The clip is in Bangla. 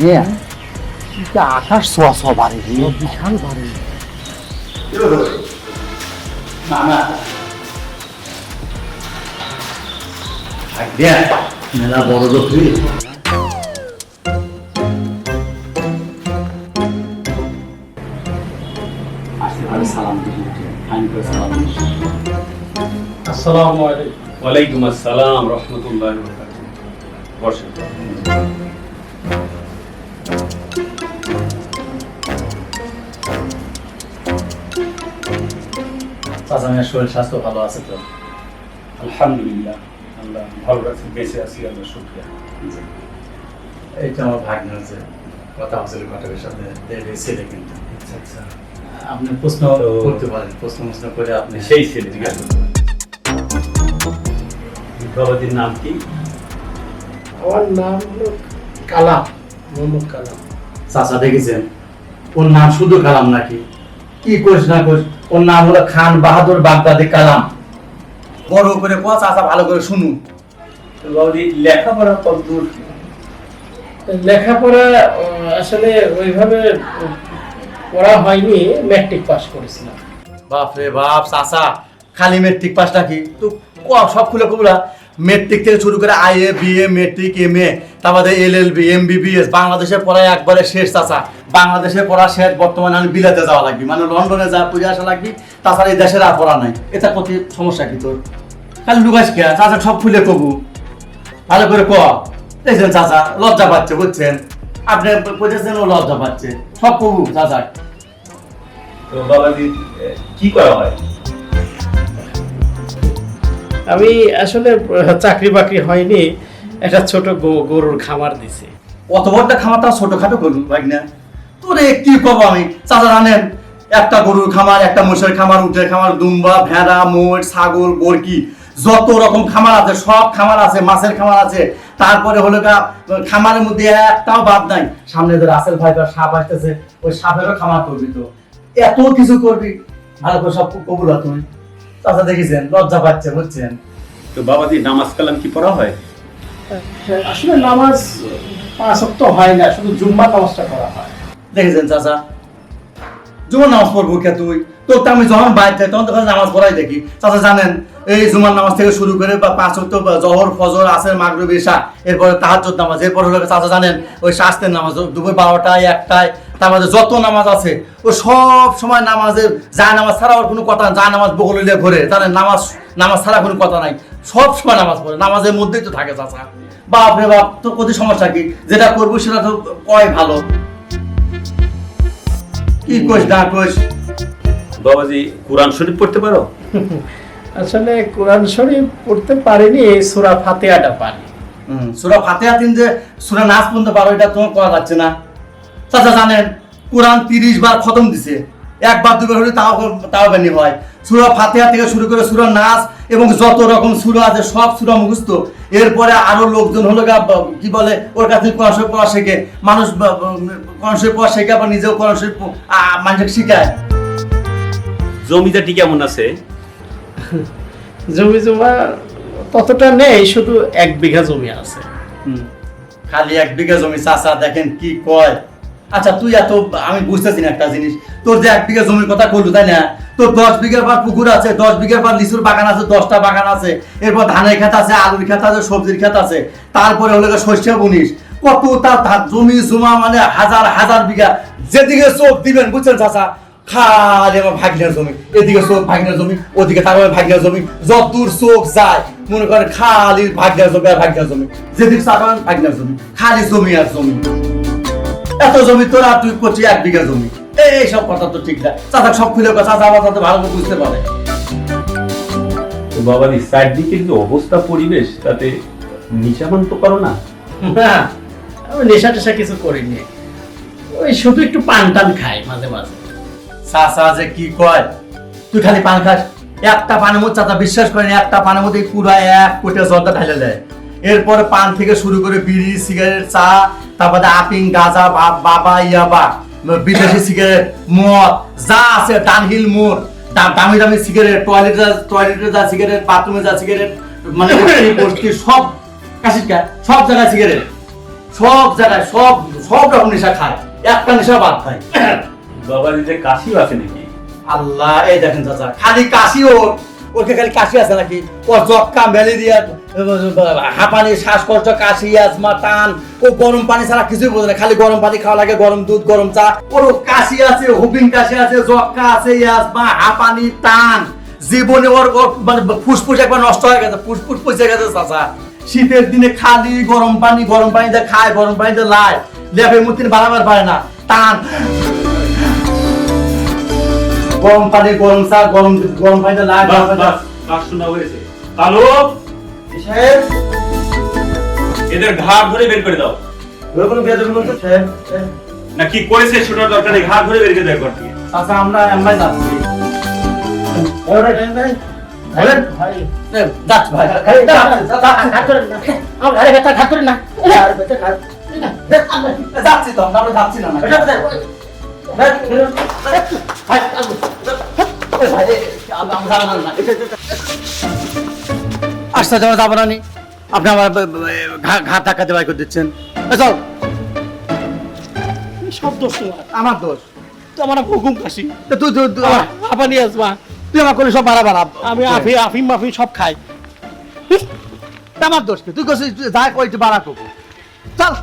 রে এটা আকাশ সোয়া সোয়া বাড়ি বিশাল বাড়ি। না না। রে মেলা বড় লোক সালাম দিবি ফাইন করে সালাম দিবি আসসালামু আলাইকুম। ওয়ালাইকুম আসসালাম রহমতুল্লাহ বসেন। চাচা শরীর স্বাস্থ্য ভালো আছে তো? আলহামদুলিল্লাহ আল্লাহ ভালো রাখছেন বেঁচে আছি আল্লাহ শুক্রিয়া। এইটা আমার ভাগ্নের যে কথা হচ্ছিল ঘটকের সাথে দেবে ছেলে কিন্তু। আচ্ছা আচ্ছা। আপনি প্রশ্ন করতে পারেন প্রশ্ন প্রশ্ন করে আপনি সেই ছেলে জিজ্ঞাসা করুন। বাবাজির নাম কি? আমার নাম হলো কালাম মোহাম্মদ কালাম। চাচা দেখেছেন? ওর নাম শুধু কালাম নাকি? কি করিস না করিস? ওর নাম হলো খান বাহাদুর বাগদাদি কালাম। বড় করে কোয়া চাচা ভালো করে শুনুন। তো বাবাজি লেখাপড়া কতদূর লেখাপড়া আসলে ওইভাবে পড়া হয়নি ম্যাট্রিক পাস করেছিলাম। বাপ রে বাপ চাচা খালি মেট্রিক পাস নাকি? তো ক- সব খুলে কবুলা মেট্রিক থেকে শুরু করে I A B A matric M A তারপরে L L B M BBS বাংলাদেশে পড়ায় একবারে শেষ, চাচা। বাংলাদেশে পড়া শেষ, বর্তমানে আমি বিলাতে যাওয়া লাগবে। মানে লন্ডনে যা পড়ে আসা লাগবে, তাছাড়া এই দেশের আর পড়া নাই। এটা প্রতি সমস্যা কি তোর? খালি লুকাস কে চাচা সব খুলে কবু। ভালো করে ক। দেখছেন, চাচা, লজ্জা পাচ্ছে, বুঝছেন? আপনি বুঝেছেন, ও লজ্জা পাচ্ছে। সব কবু, চাচা। তো কি করা হয়? আমি আসলে চাকরি বাকরি হয়নি, একটা ছোট গরুর খামার দিছি। অত বড়টা খামার খামারটা ছোটখাটো করুন ভাই না। তোরে কি কব আমি? চাচা জানেন, একটা গরুর খামার, একটা মোষের খামার উঠের খামার, দুম্বা, ভেড়া, মোট, ছাগল, বরকি, যত রকম খামার আছে, সব খামার আছে, মাছের খামার আছে। তারপরে হলো খামারের মধ্যে একটাও বাদ নাই। সামনে যে রাসেল ভাইবার সাপ আসতেছে, ওই সাপেরও খামার করবি তো। এত কিছু করবি, ভালো করে সব কবুলা তুমি। চাচা দেখেছেন লজ্জা পাচ্ছে বুঝছেন? তো বাবা বাবাজি নামাজ কালাম কি পড়া হয়? আসলে নামাজ পাঁচ ওয়াক্ত হয় না শুধু জুম্মা নামাজটা করা হয়। দেখেছেন চাচা? জুমার নামাজ পড়ব কে তুই? তো আমি যখন বাইর যাই তখন তখন নামাজ পড়াই দেখি। চাচা জানেন এই জুমার নামাজ থেকে শুরু করে বা পাঁচ ওয়াক্ত জহর ফজর আসের মাগরিব এরপরে তাহাজ্জুদ নামাজ এরপর হলো চাচা জানেন ওই শাস্তের নামাজ দুপুর বারোটায় একটায় তারপরে যত নামাজ আছে ও সব সময় নামাজের যা নামাজ ছাড়া ওর কোনো কথা যা নামাজ বগল হইলে ঘরে জানেন নামাজ নামাজ ছাড়া কোনো কথা নাই। সব সময় নামাজ পড়ে নামাজের মধ্যেই তো থাকে চাচা। বাপ রে বাপ তো কত সমস্যা কি? যেটা করব সেটা তো কয় ভালো। কি কইস না কইস? বাবাজি কোরআন শরীফ পড়তে পারো? আসলে কোরআন শরীফ পড়তে পারিনি সুরা ফাতেহাটা পারি। হুম, সূরা ফাতিহা তিন যে সূরা নাচ পড়তে পারো এটা তোমার করা যাচ্ছে না। চাচা জানেন কোরআন তিরিশ বার খতম দিছে। একবার দুবার হলে তাও তাও বেনি হয়। সূরা ফাতিহা থেকে শুরু করে সূরা নাচ এবং যত রকম সূরা আছে সব সূরা মুখস্থ। এরপরে আরও লোকজন হলো কি বলে ওর কাছে কোরআন শরীফ পড়া শেখে। মানুষ শরীফ পড়া শেখে আবার নিজেও কোরআন শরীফ মানুষকে শিখায়। জমিদাটি কেমন আছে? জমি জমা ততটা নেই শুধু এক বিঘা জমি আছে। হুম। খালি এক বিঘা জমি চাচা দেখেন কি কয়। আচ্ছা তুই এত আমি বুঝতেছি না একটা জিনিস। তোর যে এক বিঘা জমির কথা বলল তাই না? তোর দশ বিঘার পর পুকুর আছে, দশ বিঘার পর লিচুর বাগান আছে, দশটা বাগান আছে। এরপর ধানের খেত আছে, আলুর খেত আছে, সবজির খেত আছে। তারপরে হলো শস্য বুনিস কত তার জমি, জমা মানে হাজার হাজার বিঘা। যেদিকে চোখ দিবেন, বুঝছেন চাচা? খালি আমার ভাগ্নের জমি। এদিকে চোখ, ভাগ্নের জমি, ওদিকে তার ভাগ্নের জমি। যত দূর চোখ যায়, মনে করেন খালি ভাগ্নের জমি আর ভাগ্নের জমি। যেদিকে চাকান ভাগ্নের জমি। খালি জমি আর জমি। এত জমি তোর আর তুই করছিস এক বিঘা জমি। এই এই সব কথা তো ঠিক না। চাচা সব খুলে চাচা আমার তো ভালো করে বুঝতে পারে। চারদিকের যে অবস্থা পরিবেশ তাতে তো করো না। না আমি নেশা টেশা কিছু করিনি। ওই শুধু একটু পান টান খাই মাঝে মাঝে। চাচা যে কি কয় তুই খালি পান খাস। একটা পানের মধ্যে চাচা বিশ্বাস করেন একটা পানের মধ্যে পুরো এক কোটি জলটা ঢালে দেয়। এরপরে পান থেকে শুরু করে বিড়ি সিগারেট চা তারপরে আপিং গাঁজা বাবা ইয়াবা বিদেশি সিগারেট মদ যা আছে ডানহিল মোড় দামি দামি সিগারেট টয়লেটে টয়লেটে যা সিগারেট বাথরুমে যা সিগারেট মানে সব কাশিকা সব জায়গায় সিগারেট। সব জায়গায় সব সব রকম নেশা খায়। একটা নেশা বাদ খায়। বাবাজি যে কাশিও আছে নাকি? আল্লাহ এই দেখেন চাচা খালি কাশিও ওকে খালি কাশি আছে নাকি? ওর জক্কা ম্যালেরিয়া হাঁপানি, শ্বাসকষ্ট, কাশি, আজমা, টান, ও গরম পানি ছাড়া কিছুই বোঝে না। খালি গরম পানি খাওয়া লাগে, গরম দুধ, গরম চা। ওর কাশি আছে, হুবিং কাশি আছে জক্কা আছে আজমা, হাঁপানি, টান। জীবনে ওর মানে ফুসফুস একবার নষ্ট হয়ে গেছে, ফুসফুস পচে গেছে, চাচা। শীতের দিনে খালি গরম পানি, গরম পানিতে খায়, গরম পানিতে লাই। লেপে মুতিন বাড়াবার পারে না। টান। গরম পানি গরম চা গরম গরম পানিতে লাই বাস বাস বাস শোনা হয়েছে। কালো? সাহেব এদের ঘাড় ধরে বের করে দাও। বলতে সাহেব সাহেব। না কি করেছে শোনার দরকার? নেই ঘাড় ধরে বের করে দেয় ঘর থেকে। আচ্ছা আমরা যাচ্ছি। এবারে টাইম ভাই। ভাই। ভাই যাচ্ছি ভাই। এই, না, না, না, না। ঘাড়ে ব্যথা, না। আর ব্যথা, না, না, যাচ্ছি তো আমরা যাচ্ছি না ভাই, ভাই, আসতে যাওয়া যাব না আপনি আমার ঘাট ধাক্কাতে বাই করে দিচ্ছেন। চল। সব দোষ আমার দোষ? তো আমার হুকুম কাশি। তুই তুই- আমার- তুই আমার করে সব বাড়া বাড়া। আমি আফি আফিম মাফি সব খাই। আমার দোষ কি? তুই করছিস তুই যা কইতে বাড়া করব। চল।